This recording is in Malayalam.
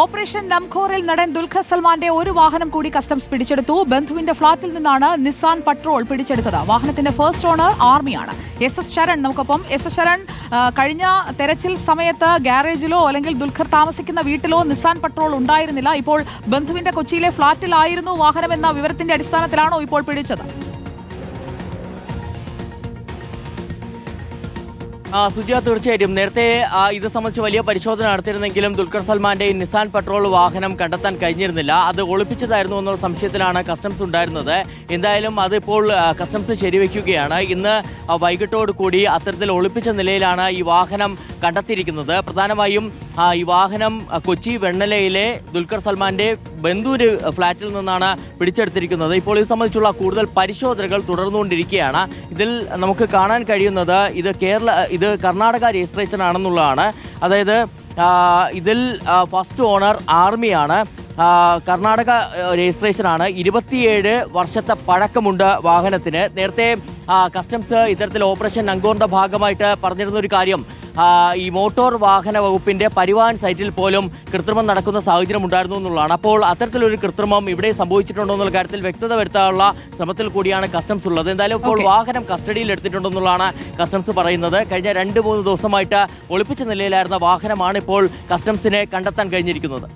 ഓപ്പറേഷൻ നംഖോറിൽ നടൻ ദുൽഖർ സൽമാന്റെ ഒരു വാഹനം കൂടി കസ്റ്റംസ് പിടിച്ചെടുത്തു. ബന്ധുവിന്റെ ഫ്ളാറ്റിൽ നിന്നാണ് നിസാൻ പട്രോൾ പിടിച്ചെടുത്തത്. വാഹനത്തിന്റെ ഫസ്റ്റ് ഓണർ ആർമിയാണ്. എസ് എസ് ശരൺ നമുക്കൊപ്പം. എസ് എസ് ശരൺ കഴിഞ്ഞ തെരച്ചിൽ സമയത്ത് ഗ്യാരേജിലോ അല്ലെങ്കിൽ ദുൽഖർ താമസിക്കുന്ന വീട്ടിലോ നിസാൻ പട്രോൾ ഉണ്ടായിരുന്നില്ല. ഇപ്പോൾ ബന്ധുവിന്റെ കൊച്ചിയിലെ ഫ്ളാറ്റിലായിരുന്നു എന്ന വിവരത്തിന്റെ അടിസ്ഥാനത്തിലാണോ ഇപ്പോൾ പിടിച്ചത്? ആ സുജ തീർച്ചയായിട്ടും. നേരത്തെ ഇത് സംബന്ധിച്ച് വലിയ പരിശോധന നടത്തിയിരുന്നെങ്കിലും ദുൽഖർ സൽമാന്റെ നിസാൻ പെട്രോൾ വാഹനം കണ്ടെത്താൻ കഴിഞ്ഞിരുന്നില്ല. അത് ഒളിപ്പിച്ചതായിരുന്നു എന്നുള്ള സംശയത്തിലാണ് കസ്റ്റംസ് ഉണ്ടായിരുന്നത്. എന്തായാലും അതിപ്പോൾ കസ്റ്റംസ് ശരിവെക്കുകയാണ്. ഇന്ന് വൈകിട്ടോടുകൂടി വൈകിട്ടോട് കൂടി അത്തരത്തിൽ ഒളിപ്പിച്ച നിലയിലാണ് ഈ വാഹനം കണ്ടെത്തിയിരിക്കുന്നത്. പ്രധാനമായും ഈ വാഹനം കൊച്ചി വെണ്ണലയിലെ ദുൽഖർ സൽമാന്റെ ബന്ധുവിന്റെ ഫ്ളാറ്റിൽ നിന്നാണ് പിടിച്ചെടുത്തിരിക്കുന്നത്. ഇപ്പോൾ ഇത് സംബന്ധിച്ചുള്ള കൂടുതൽ പരിശോധനകൾ തുടർന്നുകൊണ്ടിരിക്കുകയാണ്. ഇതിൽ നമുക്ക് കാണാൻ കഴിയുന്നത് ഇത് കേരള ഇത് കർണാടക രജിസ്ട്രേഷൻ ആണെന്നുള്ളതാണ് അതായത് ഇതിൽ ഫസ്റ്റ് ഓണർ ആർമിയാണ്. കർണാടക രജിസ്ട്രേഷൻ ആണ് ഇരുപത്തിയേഴ് വർഷത്തെ പഴക്കമുണ്ട് വാഹനത്തിന്. നേരത്തെ കസ്റ്റംസ് ഇത്തരത്തിൽ ഓപ്പറേഷൻ നങ്കോറിന്റെ ഭാഗമായിട്ട് പറഞ്ഞിരുന്ന ഒരു കാര്യം. ഈ മോട്ടോർ വാഹന വകുപ്പിന്റെ പരിവാഹൻ സൈറ്റിൽ പോലും കൃത്രിമം നടക്കുന്ന സാഹചര്യം ഉണ്ടായിരുന്നു എന്നുള്ളതാണ്. അപ്പോൾ അത്തരത്തിലൊരു കൃത്രിമം ഇവിടെ സംഭവിച്ചിട്ടുണ്ടോ എന്നുള്ള കാര്യത്തിൽ വ്യക്തത വരുത്താനുള്ള ശ്രമത്തിൽ കൂടിയാണ് കസ്റ്റംസ് ഉള്ളത്. എന്തായാലും ഇപ്പോൾ വാഹനം കസ്റ്റഡിയിൽ എടുത്തിട്ടുണ്ടെന്നുള്ളതാണ് കസ്റ്റംസ് പറയുന്നത്. കഴിഞ്ഞ രണ്ട് മൂന്ന് ദിവസമായിട്ട് ഒളിപ്പിച്ച നിലയിലായിരുന്ന വാഹനമാണ് ഇപ്പോൾ കസ്റ്റംസിനെ കണ്ടെത്താൻ കഴിഞ്ഞിരിക്കുന്നത്.